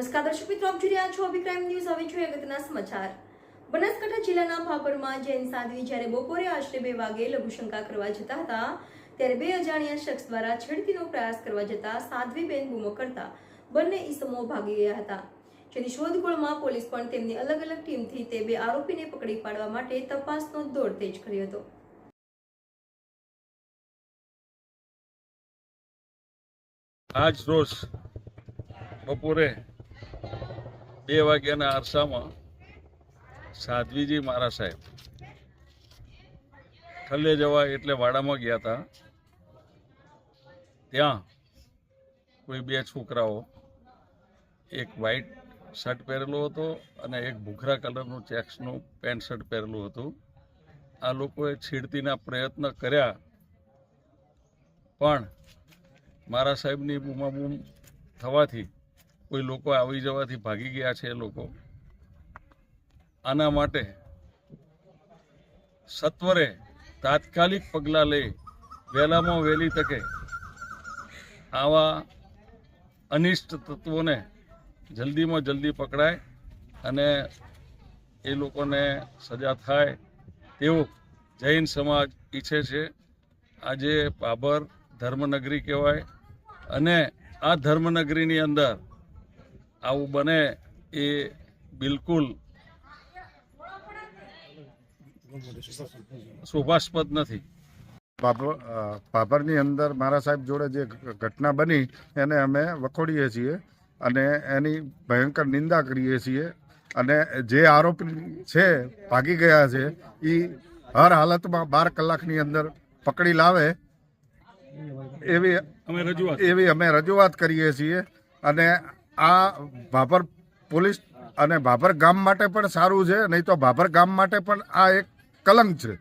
નમસ્કાર દર્શક મિત્રો, આપ જોઈ રહ્યા છો અભિક્રાઇમ ન્યૂઝ. હવે જોઈએ અગત્યના સમાચાર. બનાસકાંઠા જિલ્લાના ભાપરમાં જૈન સાધ્વી જ્યારે બપોરે આશરે બે વાગે લઘુશંકા કરવા જતા હતા, ત્યારે બે અજાણ્યા શખ્સ દ્વારા છેડતીનો પ્રયાસ કરવા જતા સાધ્વી બેન બૂમો કરતા બંને ઈસમો ભાગી ગયા હતા. જેની શોધખોળમાં પોલીસ પણ તેમની અલગ અલગ ટીમથી તે બે આરોપીને પકડી પાડવા માટે તપાસનો દોડ તેજ કર્યો હતો. આજ રોજ બપોરે બે વાગ્યાના અરસામાં સાધ્વીજી મારા સાહેબ ખલ્લે જવા એટલે વાડામાં ગયા હતા. ત્યાં કોઈ બે છોકરાઓ, એક વ્હાઈટ શર્ટ પહેરેલો હતો અને એક ભૂખરા કલરનું ચેક્સનું પેન્ટ શર્ટ પહેરેલું હતું. આ લોકોએ છેડતીના પ્રયત્ન કર્યા, પણ મારા સાહેબની બૂમાબૂમ થવાથી કોઈ લોકો આવી જવાથી ભાગી ગયા છે એ લોકો. આના માટે સત્વરે તાત્કાલિક પગલાં લઈ વહેલામાં વહેલી તકે આવા અનિષ્ટ તત્વોને જલ્દીમાં જલ્દી પકડાય અને એ લોકોને સજા થાય તેવું જૈન સમાજ ઈચ્છે છે. આજે બાબર ધર્મનગરી કહેવાય અને આ ધર્મનગરીની અંદર આવું બને એ બિલકુલ શોભાસ્પદ નથી. પાપરની અંદર મારા સાહેબ જોડે જે ઘટના બની એને અમે વખોડીએ છીએ અને એની ભયંકર નિંદા કરીએ છીએ અને જે આરોપી છે ભાગી ગયા છે એ હર હાલતમાં બાર કલાકની અંદર પકડી લાવે એવી રજૂઆત એવી અમે રજૂઆત કરીએ છીએ અને આ ભાભર પોલીસ અને ભાભર ગામ માટે પણ સારું છે, નહીં તો ભાભર ગામ માટે પણ આ એક કલંક છે.